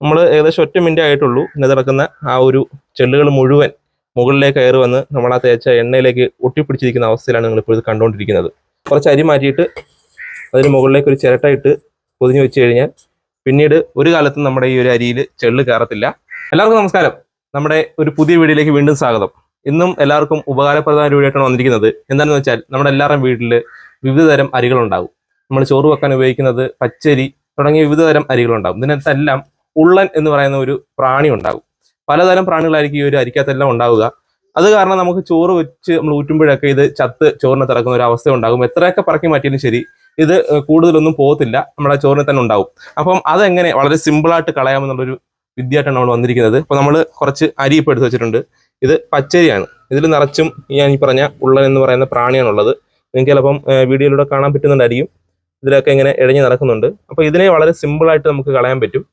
നമ്മൾ ഏകദേശം ഒറ്റ മിനിറ്റ് ആയിട്ടുള്ളൂ ഇതിനകത്ത് കിടക്കുന്ന ആ ഒരു ചെള്ളുകൾ മുഴുവൻ മുകളിലേക്ക് കയറി വന്ന് നമ്മൾ ആ തേച്ച എണ്ണയിലേക്ക് ഒട്ടിപ്പിടിച്ചിരിക്കുന്ന അവസ്ഥയിലാണ് നിങ്ങൾ ഇപ്പോൾ ഇത് കണ്ടുകൊണ്ടിരിക്കുന്നത്. കുറച്ച് അരി മാറ്റിയിട്ട് അതിന് മുകളിലേക്ക് ഒരു ചിരട്ടയിട്ട് പൊതിഞ്ഞ് വെച്ച് കഴിഞ്ഞാൽ പിന്നീട് ഒരു കാലത്തും നമ്മുടെ ഈ ഒരു അരിയിൽ ചെള്ള് കയറത്തില്ല. എല്ലാവർക്കും നമസ്കാരം. നമ്മുടെ ഒരു പുതിയ വീഡിയോയിലേക്ക് വീണ്ടും സ്വാഗതം. ഇന്നും എല്ലാവർക്കും ഉപകാരപ്രദമായ ഒരു വീഡിയോ വന്നിരിക്കുന്നത്. എന്താണെന്ന് വെച്ചാൽ നമ്മുടെ എല്ലാവരുടെയും വീട്ടിൽ വിവിധ തരം അരികളുണ്ടാകും. നമ്മൾ ചോറ് വെക്കാൻ ഉപയോഗിക്കുന്നത് പച്ചരി തുടങ്ങിയ വിവിധ തരം അരികളുണ്ടാകും. ഇതിനകത്തെല്ലാം ഉള്ളൻ എന്ന് പറയുന്ന ഒരു പ്രാണി ഉണ്ടാകും. പലതരം പ്രാണികളായിരിക്കും ഈ ഒരു അരിക്കകത്തെല്ലാം ഉണ്ടാവുക. അത് കാരണം നമുക്ക് ചോറ് വെച്ച് നമ്മൾ ഊറ്റുമ്പോഴൊക്കെ ഇത് ചത്ത് ചോറിനെ തിറക്കുന്ന ഒരു അവസ്ഥ ഉണ്ടാകും. എത്രയൊക്കെ പറക്കി മാറ്റിയാലും ശരി ഇത് കൂടുതലൊന്നും പോകത്തില്ല. നമ്മുടെ ചോറിന് തന്നെ ഉണ്ടാവും. അപ്പം അതെങ്ങനെ വളരെ സിമ്പിളായിട്ട് കളയാമെന്നുള്ളൊരു വിദ്യയായിട്ടാണ് നമ്മൾ വന്നിരിക്കുന്നത്. അപ്പോൾ നമ്മൾ കുറച്ച് അരി ഇപ്പോൾ എടുത്ത് വെച്ചിട്ടുണ്ട്. ഇത് പച്ചരിയാണ്. ഇതിൽ നിറച്ചും ഞാൻ ഈ പറഞ്ഞ ഉള്ളൻ എന്ന് പറയുന്ന പ്രാണിയാണുള്ളത്. നിങ്ങൾക്ക് ചിലപ്പം വീഡിയോയിലൂടെ കാണാൻ പറ്റുന്നുണ്ടായിരിക്കും ഇതിലൊക്കെ ഇങ്ങനെ ഇഴഞ്ഞ് നടക്കുന്നുണ്ട്. അപ്പോൾ ഇതിനെ വളരെ സിമ്പിളായിട്ട് നമുക്ക് കളയാൻ പറ്റും.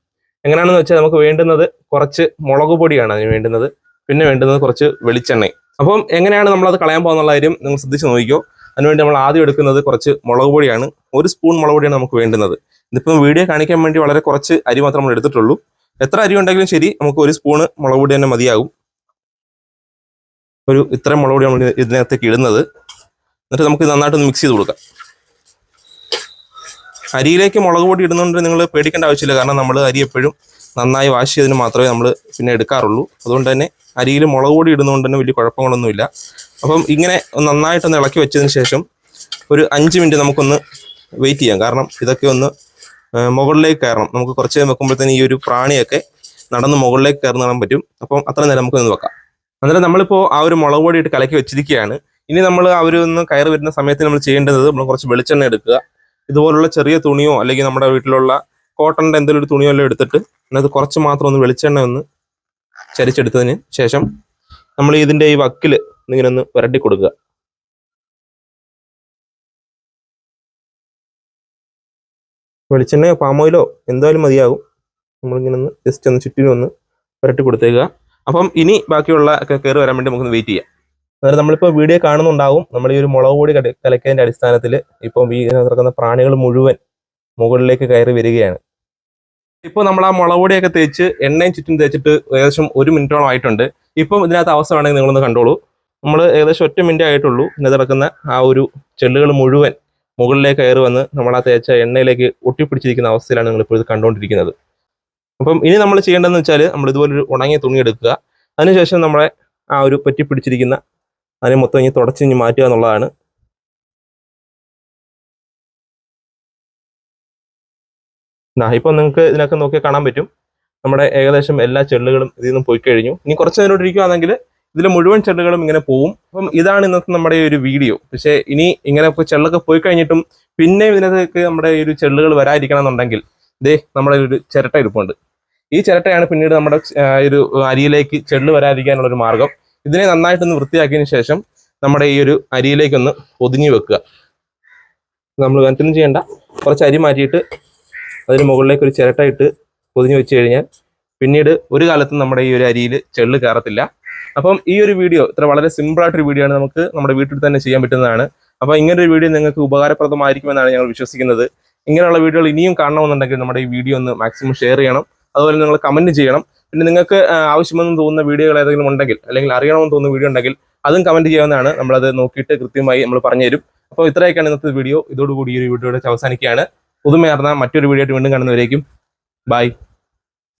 എങ്ങനെയാണെന്ന് വെച്ചാൽ നമുക്ക് വേണ്ടുന്നത് കുറച്ച് മുളക് പൊടിയാണ് അതിന് വേണ്ടുന്നത്. പിന്നെ വേണ്ടുന്നത് കുറച്ച് വെളിച്ചെണ്ണ. അപ്പം എങ്ങനെയാണ് നമ്മളത് കളയാൻ പോകുന്നുള്ള കാര്യം നിങ്ങൾ ശ്രദ്ധിച്ച് നോക്കിക്കോ. അതിനുവേണ്ടി നമ്മൾ ആദ്യം എടുക്കുന്നത് കുറച്ച് മുളക് പൊടിയാണ്. ഒരു സ്പൂൺ മുളക് പൊടിയാണ് നമുക്ക് വേണ്ടുന്നത്. ഇതിപ്പം വീഡിയോ കാണിക്കാൻ വേണ്ടി വളരെ കുറച്ച് അരി മാത്രം നമ്മൾ എടുത്തിട്ടുള്ളൂ. എത്ര അരി ഉണ്ടെങ്കിലും ശരി നമുക്ക് ഒരു സ്പൂണ് മുളക് പൊടി തന്നെ മതിയാകും. ഒരു ഇത്രയും മുളക് പൊടി നമ്മൾ ഇതിനകത്തേക്ക് ഇടുന്നത്. എന്നിട്ട് നമുക്ക് നന്നായിട്ടൊന്ന് മിക്സ് ചെയ്ത് കൊടുക്കാം. അരിയിലേക്ക് മുളക് പൊടി ഇടുന്നതുകൊണ്ട് നിങ്ങൾ പേടിക്കേണ്ട ആവശ്യമില്ല. കാരണം നമ്മൾ അരി എപ്പോഴും നന്നായി വാഷ് ചെയ്തതിന് മാത്രമേ നമ്മൾ പിന്നെ എടുക്കാറുള്ളൂ. അതുകൊണ്ട് തന്നെ അരിയിൽ മുളക് പൊടി ഇടുന്നതുകൊണ്ട് തന്നെ വലിയ കുഴപ്പങ്ങളൊന്നുമില്ല. അപ്പം ഇങ്ങനെ നന്നായിട്ടൊന്ന് ഇളക്കി വെച്ചതിന് ശേഷം ഒരു അഞ്ച് മിനിറ്റ് നമുക്കൊന്ന് വെയിറ്റ് ചെയ്യാം. കാരണം ഇതൊക്കെ ഒന്ന് മുകളിലേക്ക് കയറണം. നമുക്ക് കുറച്ച് നേരം വെക്കുമ്പോഴത്തേന് ഈ ഒരു പ്രാണിയൊക്കെ നടന്ന് മുകളിലേക്ക് കയറുന്ന കാണാൻ പറ്റും. അപ്പം അത്ര നേരം നമുക്ക് വെക്കാം. അന്നേരം നമ്മളിപ്പോൾ ആ ഒരു മുളക് പൊടി ഇട്ട് കലക്കി വെച്ചിരിക്കുകയാണ്. ഇനി നമ്മൾ ആ ഒന്ന് കയറി വരുന്ന സമയത്ത് നമ്മൾ ചെയ്യേണ്ടത് നമ്മൾ കുറച്ച് വെളിച്ചെണ്ണ എടുക്കുക. ഇതുപോലുള്ള ചെറിയ തുണിയോ അല്ലെങ്കിൽ നമ്മുടെ വീട്ടിലുള്ള കോട്ടണിന്റെ എന്തെങ്കിലും ഒരു തുണിയോ എല്ലാം എടുത്തിട്ട് അതിനകത്ത് കുറച്ച് മാത്രം ഒന്ന് വെളിച്ചെണ്ണ ഒന്ന് ചരിച്ചെടുത്തതിന് ശേഷം നമ്മൾ ഇതിന്റെ ഈ വക്കിൽ ഇങ്ങനെ ഒന്ന് പുരട്ടി കൊടുക്കുക. വെളിച്ചെണ്ണയോ പാമോയിലോ എന്തായാലും മതിയാകും. നമ്മളിങ്ങനെ ഒന്ന് ജസ്റ്റ് ഒന്ന് ചുറ്റിനും ഒന്ന് കൊടുത്തേക്കുക. അപ്പം ഇനി ബാക്കിയുള്ള ഒക്കെ കയറി വരാൻ വേണ്ടി നമുക്കൊന്ന് വെയിറ്റ് ചെയ്യാം. അതായത് നമ്മളിപ്പോൾ വീഡിയോ കാണുന്നുണ്ടാവും. നമ്മൾ ഈ ഒരു മുളക് പൊടി കല- കലക്കിയതിന്റെ അടിസ്ഥാനത്തിൽ ഇപ്പം ഈ കിടക്കുന്ന പ്രാണികൾ മുഴുവൻ മുകളിലേക്ക് കയറി വരികയാണ്. ഇപ്പോൾ നമ്മൾ ആ മുളക് പൊടിയൊക്കെ തേച്ച് എണ്ണയും ചുറ്റും തേച്ചിട്ട് ഏകദേശം ഒരു മിനിറ്റോളം ആയിട്ടുണ്ട്. ഇപ്പം ഇതിനകത്ത് അവസ്ഥ വേണമെങ്കിൽ നിങ്ങളൊന്ന് കണ്ടോളൂ. നമ്മൾ ഏകദേശം ഒറ്റ മിനിറ്റ് ആയിട്ടുള്ളൂ. ഇതിനകത്ത് കിടക്കുന്ന ആ ഒരു ചെള്ളുകൾ മുഴുവൻ മുകളിലേക്ക് കയറി വന്ന് നമ്മൾ ആ തേച്ച എണ്ണയിലേക്ക് ഒട്ടിപ്പിടിച്ചിരിക്കുന്ന അവസ്ഥയിലാണ് നിങ്ങൾ ഇപ്പോൾ ഇത് കണ്ടുകൊണ്ടിരിക്കുന്നത് അപ്പം ഇനി നമ്മൾ ചെയ്യേണ്ടതെന്ന് വെച്ചാൽ നമ്മൾ ഇതുപോലൊരു ഉണങ്ങിയ തുണി എടുക്കുക. അതിനുശേഷം നമ്മളെ ആ ഒരു പറ്റിപ്പിടിച്ചിരിക്കുന്ന അതിനെ മൊത്തം ഇനി തുടച്ച് ഇനി മാറ്റുക എന്നുള്ളതാണ്. എന്നാ ഇപ്പം നിങ്ങൾക്ക് ഇതിനൊക്കെ നോക്കി കാണാൻ പറ്റും. നമ്മുടെ ഏകദേശം എല്ലാ ചെള്ളുകളും ഇതിൽ നിന്നും പോയി കഴിഞ്ഞു. ഇനി കുറച്ച് നേരം ഇരിക്കുകയാണെങ്കിൽ ഇതിലെ മുഴുവൻ ചെള്ളുകളും ഇങ്ങനെ പോവും. അപ്പം ഇതാണ് ഇന്നത്തെ നമ്മുടെ ഈ ഒരു വീഡിയോ. പക്ഷേ ഇനി ഇങ്ങനെ ചെള്ളൊക്കെ പോയി കഴിഞ്ഞിട്ടും പിന്നെ ഇതിനകത്തേക്ക് നമ്മുടെ ഈ ഒരു ചെള്ളുകൾ വരാതിരിക്കണം എന്നുണ്ടെങ്കിൽ ദേ നമ്മുടെ ഒരു ചിരട്ട ഇരിപ്പുണ്ട്. ഈ ചിരട്ടയാണ് പിന്നീട് നമ്മുടെ ഒരു അരിയിലേക്ക് ചെള്ളു വരാതിരിക്കാനുള്ള ഒരു മാർഗം ഇതിനെ നന്നായിട്ടൊന്ന് വൃത്തിയാക്കിയതിന് ശേഷം നമ്മുടെ ഈ ഒരു അരിയിലേക്കൊന്ന് പൊതിഞ്ഞു വെക്കുക. നമ്മൾ മറ്റൊന്നും ചെയ്യേണ്ട. കുറച്ച് അരി മാറ്റിയിട്ട് അതിന് മുകളിലേക്ക് ഒരു ചിരട്ട ഇട്ട് പൊതിഞ്ഞു വെച്ച് കഴിഞ്ഞാൽ പിന്നീട് ഒരു കാലത്തും നമ്മുടെ ഈ ഒരു അരിയിൽ ചെള്ള് കയറത്തില്ല. അപ്പം ഈ ഒരു വീഡിയോ ഇത്ര വളരെ സിമ്പിളായിട്ടൊരു വീഡിയോ ആണ് നമുക്ക് നമ്മുടെ വീട്ടിൽ തന്നെ ചെയ്യാൻ പറ്റുന്നതാണ്. അപ്പോൾ ഇങ്ങനെ ഒരു വീഡിയോ നിങ്ങൾക്ക് ഉപകാരപ്രദമായിരിക്കുമെന്നാണ് ഞങ്ങൾ വിശ്വസിക്കുന്നത്. ഇങ്ങനെയുള്ള വീഡിയോകൾ ഇനിയും കാണണമെന്നുണ്ടെങ്കിൽ നമ്മുടെ ഈ വീഡിയോ ഒന്ന് മാക്സിമം ഷെയർ ചെയ്യണം. അതുപോലെ നിങ്ങൾ കമന്റ് ചെയ്യണം. പിന്നെ നിങ്ങൾക്ക് ആവശ്യമെന്ന് തോന്നുന്ന വീഡിയോകൾ ഏതെങ്കിലും ഉണ്ടെങ്കിൽ അല്ലെങ്കിൽ അറിയണമെന്ന് തോന്നുന്ന വീഡിയോ ഉണ്ടെങ്കിൽ അതും കമന്റ് ചെയ്യാവുന്നതാണ്. നമ്മളത് നോക്കിയിട്ട് കൃത്യമായി നമ്മൾ പറഞ്ഞു തരും. അപ്പോൾ ഇത്രയൊക്കെയാണ് ഇന്നത്തെ വീഡിയോ ഇതോടുകൂടി ഈ ഒരു വീഡിയോയുടെ അവസാനിക്കുകയാണ്. പുതുമയാർന്ന മറ്റൊരു വീഡിയോ ആയിട്ട് വീണ്ടും കാണുന്നവരേക്കും. ബൈ